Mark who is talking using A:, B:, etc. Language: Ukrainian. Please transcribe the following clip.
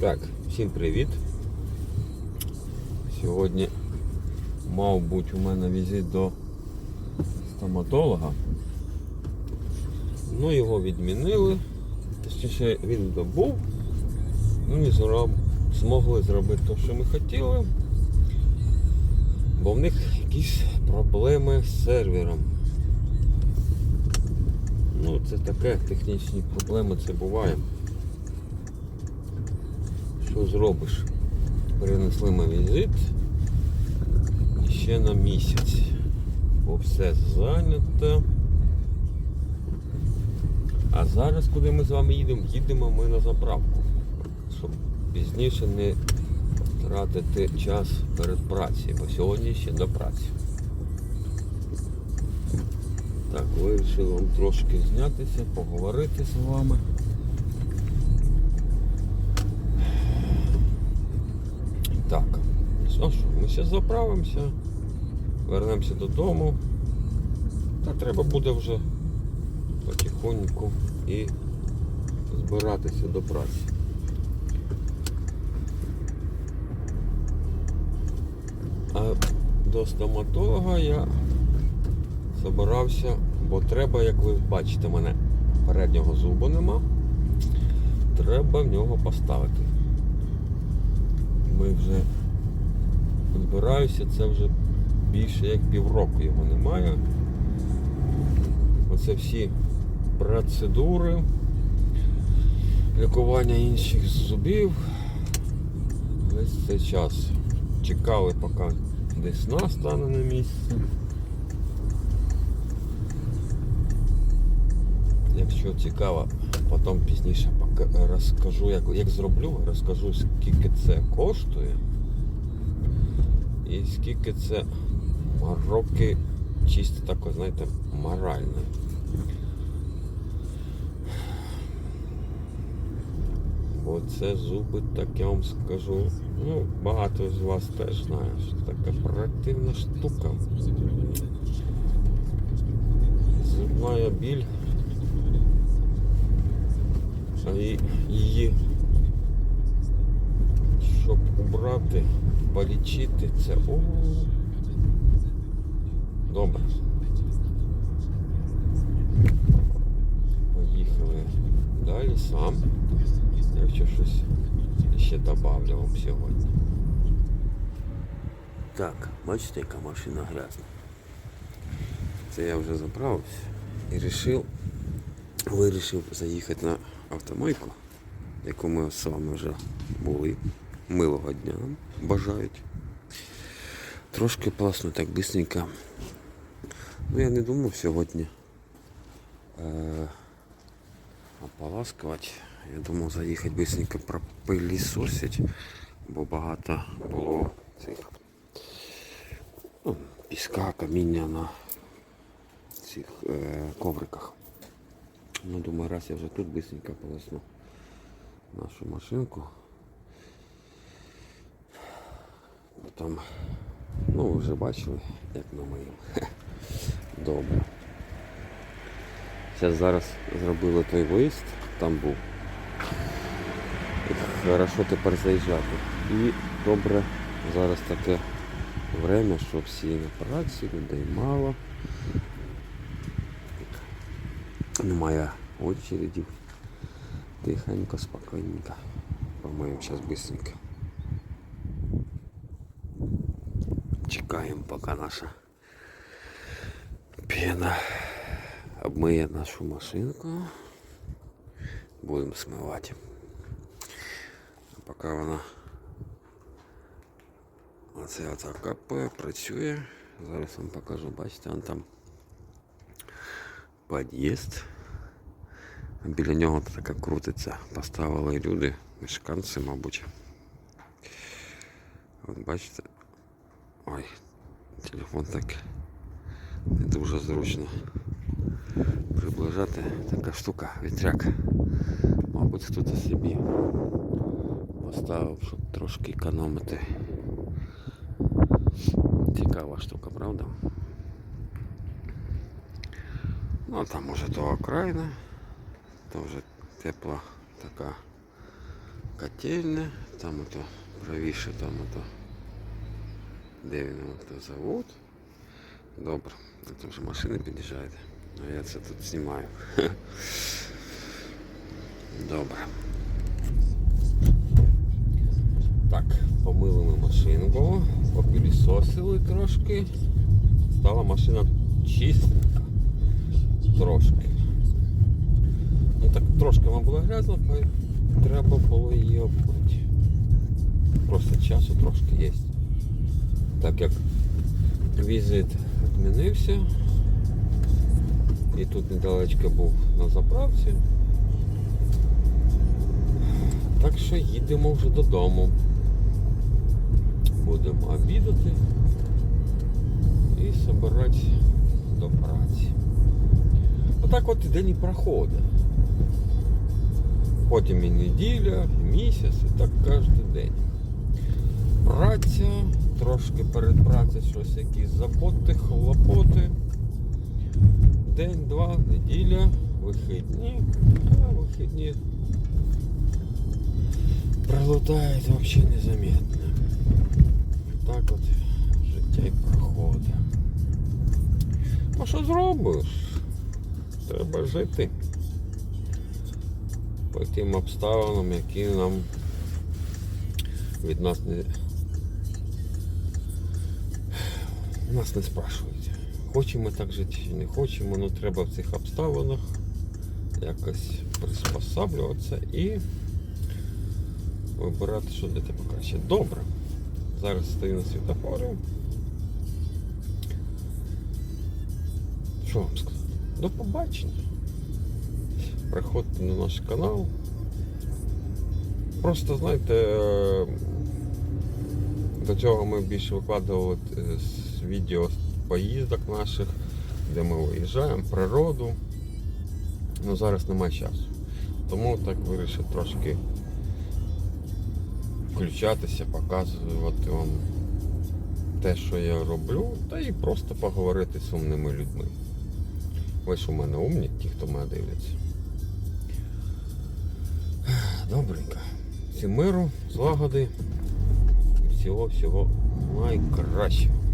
A: Так, всім привіт. Сьогодні мав бути у мене візит до стоматолога. Ну його відмінили. Точніше він добув. Ну не зроб... змогли зробити те, що ми хотіли. Бо в них якісь проблеми з сервером. Ну це таке, технічні проблеми це буває. Що зробиш? Перенесли ми візит ще на місяць. Бо все зайнято. А зараз куди ми з вами їдемо? Їдемо ми на заправку. Щоб пізніше не тратити час перед працею, бо сьогодні ще до праці. Так, вирішив вам трошки знятися, поговорити з вами. Ще заправимося, вернемося додому. Та треба буде вже потихоньку і збиратися до праці. А до стоматолога я збирався, бо треба, як ви бачите, мене переднього зубу нема. Треба в нього поставити. Ми вже збираюся, це вже більше як півроку його немає. Оце всі процедури, лікування інших зубів. Весь цей час чекали, поки десна стане на місце. Якщо цікаво, потім пізніше розкажу, як, як зроблю, розкажу, скільки це коштує і скільки це роки чисто таке, знаєте, моральне. Бо це зуби, так я вам скажу. Ну, багато з вас теж знає, що така противна штука. Зубна біль. А її, убрати, полічити, це о. Добре. Поїхали далі сам. Якщо щось ще добавлю вам сьогодні. Так, бачите, яка машина грязна. Це я вже заправився і вирішив, вирішив заїхати на автомойку, яку ми з вами вже були. Милого дня бажають. Трошки пласно, так бистренько. Ну я не думав сьогодні е- ополаскувати. Я думав заїхати бистренько пропилісосить, бо багато було цих ну, піска, каміння на цих е- ковриках. Ну, думаю, раз я вже тут быстренько полосну нашу машинку. Там, ну ви вже бачили, як ми миємо. Добре. Зараз зараз зробили той виїзд, там був. Хорошо тепер заїжджати. І добре зараз таке время, що всі на праці, людей мало. Немає очередів. Тихенько, спокійненько. Помиємо зараз быстренько. Чекаємо, поки наша пена обмиє нашу машинку. Будемо смивати. А поки вона оце отак капає, працює. Зараз вам покажу, бачите, он там під'їзд. Біля нього така крутиться. Поставили люди, мешканці, мабуть. От бачите. Ой, телефон так не дуже зручно приближати. Така штука, вітряк. Мабуть, хтось собі поставив, щоб трошки економити. Цікава штука, правда? Ну, там уже то окраїна, то вже тепла така котельня, там ото правіше, там ото. Де він ото завод. Добре, а там вже машини під'їжджають. А я це тут знімаю. Добре. Так, помили ми машинку, попілісосили трошки. Стала машина чистенька. Трошки. Ну так трошки вона була грязна, хай треба було її обмити. Просто часу трошки є. Так як візит відмінився. І тут недалечко був на заправці. Так що їдемо вже додому. Будемо обідати і збирати до праці. Отак от і день і проходить. Потім і неділя, і місяць, і так кожен день. Праця, трошки перед щось якісь заботи, хлопоти. День, два, неділя, вихідні, а вихідні пролетають взагалі незаметно. Так от життя і проходить. А що зробиш? Треба жити по тим обставинам, які нам від нас не нас не спрашують. Хочемо так жити чи не хочемо, але треба в цих обставинах якось приспосаблюватися і вибирати, що для тебе краще. Добре. Зараз стою на світофорі. Що вам сказати? До побачення. Приходьте на наш канал. Просто знаєте, е, до цього ми більше викладували е, з відео з поїздок наших, де ми виїжджаємо, природу. Ну зараз немає часу. Тому так вирішив трошки включатися, показувати вам те, що я роблю, та і просто поговорити з умними людьми. Ви ж у мене умні, ті, хто мене дивляться. Добренько. Всім миру, злагоди всього-всього найкращого.